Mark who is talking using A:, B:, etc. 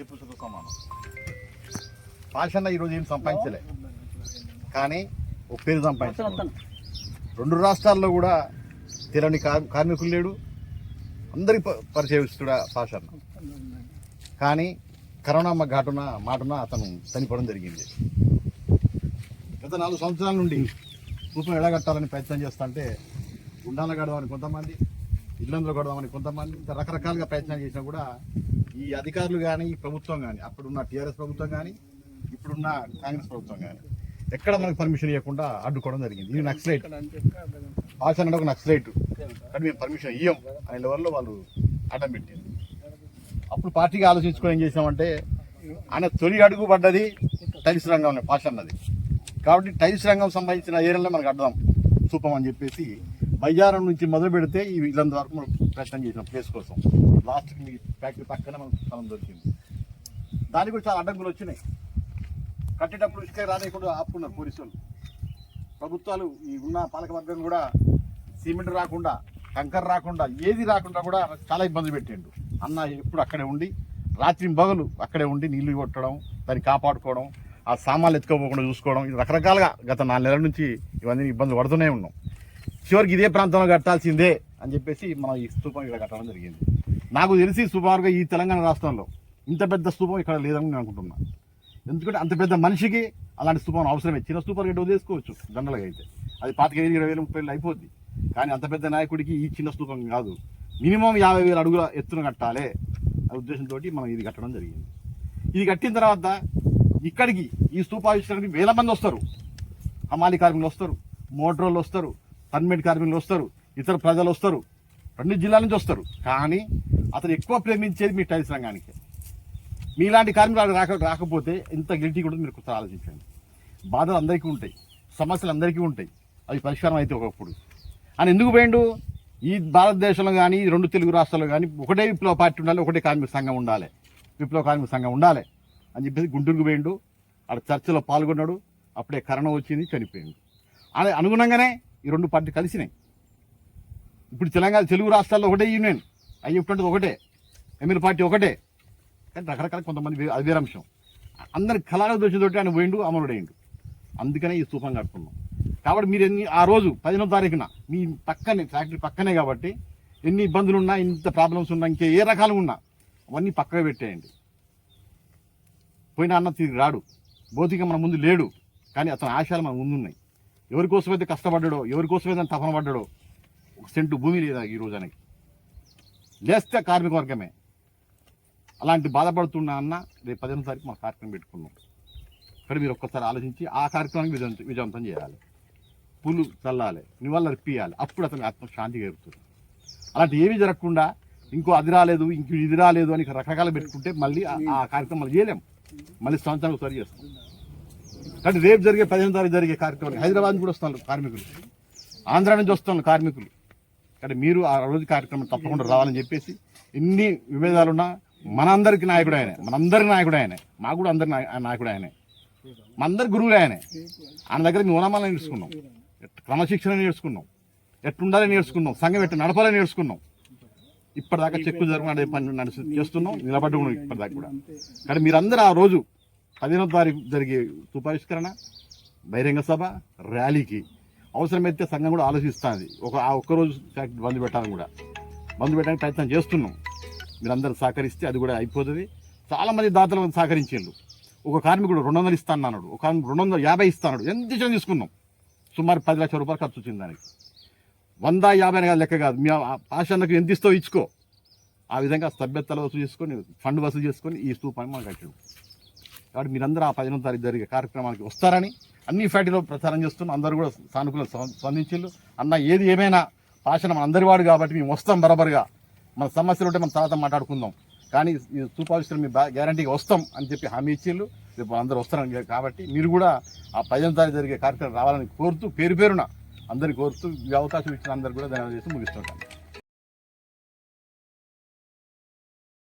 A: చెప్పుతో సమానం. పాషన్న ఈరోజు ఏం సంపాదించలే. కానీ ఒక పేరు సంపాదించాడు రెండు రాష్ట్రాల్లో కూడా తెలని కార్మికులు లేడు. అందరికి ప- పరిచయస్తుడా పాషన్న కానీ కరోనా ఘాటున మాటున అతను చనిపోవడం జరిగింది. గత నాలుగు సంవత్సరాల నుండి రూపం ఎడగట్టాలని ప్రయత్నం చేస్తుంటే గుండాల గడవని కొంతమంది ఇల్లందులో కొడదామని కొంతమంది రకరకాలుగా ప్రయత్నాలు చేసినా కూడా ఈ అధికారులు కానీ ఈ ప్రభుత్వం కానీ అప్పుడున్న టీఆర్ఎస్ ప్రభుత్వం కానీ ఇప్పుడున్న కాంగ్రెస్ ప్రభుత్వం కానీ ఎక్కడ మనకు పర్మిషన్ ఇవ్వకుండా అడ్డుకోవడం జరిగింది. ఇది నక్సలైట్ భాష ఒక నక్సలైట్ కానీ మేము పర్మిషన్ ఇయ్యం అనే లెవెల్లో వాళ్ళు అడ్డం పెట్టింది. అప్పుడు పార్టీకి ఆలోచించుకొని ఏం చేసామంటే ఆయన తొలి అడుగు పడ్డది టైల్స్ రంగంలో పాష అన్నది. కాబట్టి టైల్స్ రంగం సంబంధించిన ఏరియాలో మనకు అడ్డం. చూపమని అని చెప్పేసి బయ్యారం నుంచి మొదలు పెడితే ఈ ఇల్లంత వరకు మనం ప్రయత్నం చేసిన ప్లేస్ కోసం. లాస్ట్కి మీ ఫ్యాక్టరీ పక్కనే మనకు స్థలం దొరికింది. దానికి కూడా చాలా అడ్డంకులు వచ్చినాయి. కట్టేటప్పుడు ఇసుక రానియకుండా ఆపుకున్నారు పోలీసులు. ప్రభుత్వాలు ఈ ఉన్న పాలకవర్గం కూడా సిమెంట్ రాకుండా కంకర రాకుండా ఏది రాకుండా కూడా చాలా ఇబ్బంది పెట్టిండు. అన్న ఎప్పుడు అక్కడే ఉండి రాత్రి బగలు అక్కడే ఉండి నీళ్ళు కొట్టడం దాన్ని కాపాడుకోవడం ఆ సామాన్లు ఎత్తుకోపోకుండా చూసుకోవడం ఇది రకరకాలుగా గత నాలుగు నెలల నుంచి ఇవన్నీ ఇబ్బందులు పడుతూనే ఉన్నాం. చివరికి ఇదే ప్రాంతంలో కట్టాల్సిందే అని చెప్పేసి మనం ఈ స్తూపం ఇక్కడ కట్టడం జరిగింది. నాకు తెలిసి సుమారుగా ఈ తెలంగాణ రాష్ట్రంలో ఇంత పెద్ద స్తూపం ఇక్కడ లేదని నేను అనుకుంటున్నాను ఎందుకంటే అంత పెద్ద మనిషికి అలాంటి స్తూపం అవసరమే. చిన్న స్తూపం గట్టి వదిలేసుకోవచ్చు జనరల్గా అయితే. అది పాతిక వేలు ఇరవై వేలు ముప్పై వేలు అయిపోద్ది. కానీ అంత పెద్ద నాయకుడికి ఈ చిన్న స్తూపం కాదు. మినిమం యాభై వేల అడుగుల ఎత్తున కట్టాలి అనే ఉద్దేశంతో మనం ఇది కట్టడం జరిగింది. ఇది కట్టిన తర్వాత ఇక్కడికి ఈ స్తూపావిష్కరణకి వేల మంది వస్తారు. హమాలి కార్మికులు వస్తారు మోటార్లు వస్తారు పర్మిట్ కార్మికులు వస్తారు ఇతర ప్రజలు వస్తారు రెండు జిల్లాల నుంచి వస్తారు. కానీ అతను ఎక్కువ ప్రేమించేది మీ టైల్స్ రంగానికి. మీలాంటి కార్మికులు రాక రాకపోతే ఇంత గిల్టీ కూడా మీరు కొత్త ఆలోచించండి. బాధలు అందరికీ ఉంటాయి సమస్యలు అందరికీ ఉంటాయి. అవి పరిష్కారం అయితే ఒకప్పుడు. అని ఎందుకు పోయిండు? ఈ భారతదేశంలో కానీ రెండు తెలుగు రాష్ట్రాల్లో కానీ ఒకటే విప్లవ పార్టీ ఉండాలి ఒకటే కార్మిక సంఘం ఉండాలి. విప్లవ కార్మిక సంఘం ఉండాలి అని చెప్పేసి గుంటూరుకు పోయిండు. అక్కడ చర్చలో పాల్గొన్నాడు. అప్పుడే కరోనా వచ్చింది చనిపోయింది అదే అనుగుణంగానే ఈ రెండు పార్టీ కలిసినాయి. ఇప్పుడు తెలంగాణ తెలుగు రాష్ట్రాల్లో ఒకటే యూనియన్ అయ్యి ఒకటే ఎమ్మెల్యే పార్టీ ఒకటే. కానీ రకరకాల కొంతమంది అది వేరే అంశం అందరి కళాల దోషంతో ఆయన పోయిండు అమరుడైండు. అందుకనే ఈ స్థూపం కట్టుకున్నాం. కాబట్టి మీరు ఎన్ని ఆ రోజు పదిహేనో తారీఖున మీ పక్కనే ఫ్యాక్టరీ పక్కనే కాబట్టి ఎన్ని ఇబ్బందులు ఉన్నా ఇంత ప్రాబ్లమ్స్ ఉన్నా ఇంకే ఏ రకాలు ఉన్నా అవన్నీ పక్కగా పెట్టేయండి. పోయిన అన్న తిరిగి రాడు. భౌతిక మన ముందు లేడు. కానీ అతని ఆశయాలు మన ముందున్నాయి. ఎవరికోసమైతే కష్టపడ్డాడో ఎవరి కోసమైతే తపన పడ్డాడో ఒక సెంటు భూమి లేదా ఈ రోజానికి. లేస్తే కార్మిక వర్గమే. అలాంటి బాధపడుతున్నా అన్న రేపు పదిహేను తారీఖు మా కార్యక్రమం పెట్టుకున్నాం. ఇక్కడ మీరు ఒక్కసారి ఆలోచించి ఆ కార్యక్రమానికి విజయవంతం విజయవంతం చేయాలి. పూలు చల్లాలి నివాళులు అర్పియాలి అప్పుడు అతనికి ఆత్మ శాంతి కలుగుతుంది అలాంటి ఏమీ జరగకుండా ఇంకో అది రాలేదు ఇంకో ఇది రాలేదు అని రకరకాలు పెట్టుకుంటే మళ్ళీ ఆ- కార్యక్రమం మళ్ళీ మళ్ళీ సంవత్సరానికి ఒకసారి చేస్తాం. కానీ రేపు జరిగే పదిహేను తారీఖు జరిగే కార్యక్రమం హైదరాబాద్ నుంచి కూడా వస్తున్నారు కార్మికులు. ఆంధ్ర నుంచి వస్తున్నారు కార్మికులు. కానీ మీరు ఆ రోజు కార్యక్రమం తప్పకుండా రావాలని చెప్పేసి ఎన్ని విభేదాలున్నా మనందరికి నాయకుడు ఆయనే. మనందరి నాయకుడు ఆయనే. మాకు కూడా అందరి నాయకుడు ఆయనే. మనందరి గురువులు ఆయనే. ఆయన దగ్గర మేము ఉనమాలని నేర్చుకున్నాం. క్రమశిక్షణ నేర్చుకున్నాం. ఎట్టుండాలి నేర్చుకున్నాం. సంఘం ఎట్టు నడపాలని నేర్చుకున్నాం. ఇప్పటిదాకా చెక్కు జరగడం పని నడిచి చేస్తున్నాం. నిలబడి ఉన్నాం ఇప్పటిదాకా కూడా. కానీ మీరందరూ ఆ రోజు పదిహేనో తారీఖు జరిగే సుపరిష్కరణ బహిరంగ సభ ర్యాలీకి అవసరమైతే సంఘం కూడా ఆలోచిస్తుంది. ఒక ఆ ఒక్కరోజు ఫ్యాక్టరీ బంద్ పెట్టాలని కూడా. బంద్ పెట్టడానికి ప్రయత్నం చేస్తున్నాం. మీరందరూ సహకరిస్తే అది కూడా అయిపోతుంది. చాలామంది దాతలు సహకరించారు ఒక కార్మికుడు రెండు వందలు ఇస్తాను అన్నాడు. ఒక కార్మికుడు రెండు వందల యాభై ఇస్తాడు ఎంత ఇచ్చిన తీసుకున్నాం. సుమారు పది లక్షల రూపాయలు ఖర్చు వచ్చింది దానికి. వంద యాభై అని కాదు లెక్క కాదు. మీ ఆశన్నకు ఎంత ఇస్తావు ఇచ్చుకో. ఆ విధంగా సభ్యతలు వసూలు చేసుకొని ఫండ్ వసూలు చేసుకొని ఈ స్తూపాన్ని మనం కట్టాడు కాబట్టి మీరందరూ ఆ పదిహేనో తారీఖు జరిగే కార్యక్రమానికి వస్తారని అన్ని ఫ్యాక్టరీలో ప్రచారం చేస్తున్నాం అందరూ కూడా సానుకూల స్పందించారు అన్న ఏది ఏమైనా భాషను మన అందరి వాడు కాబట్టి మేము వస్తాం బరాబర్గా. మన సమస్యలు ఉంటే మన తర్వాత మాట్లాడుకుందాం. కానీ ఈ సూపర్విజన్ మీ గ్యారంటీగా వస్తాం అని చెప్పి హామీ ఇచ్చిళ్ళు రేపు అందరూ వస్తారని కాబట్టి మీరు కూడా ఆ పదిహేను తారీఖు జరిగే కార్యక్రమం రావాలని కోరుతూ పేరు పేరున అందరిని కోరుతూ ఈ అవకాశం ఇచ్చిన అందరు కూడా ధన్యవాదాలు చేసి ముగిస్తుంటాను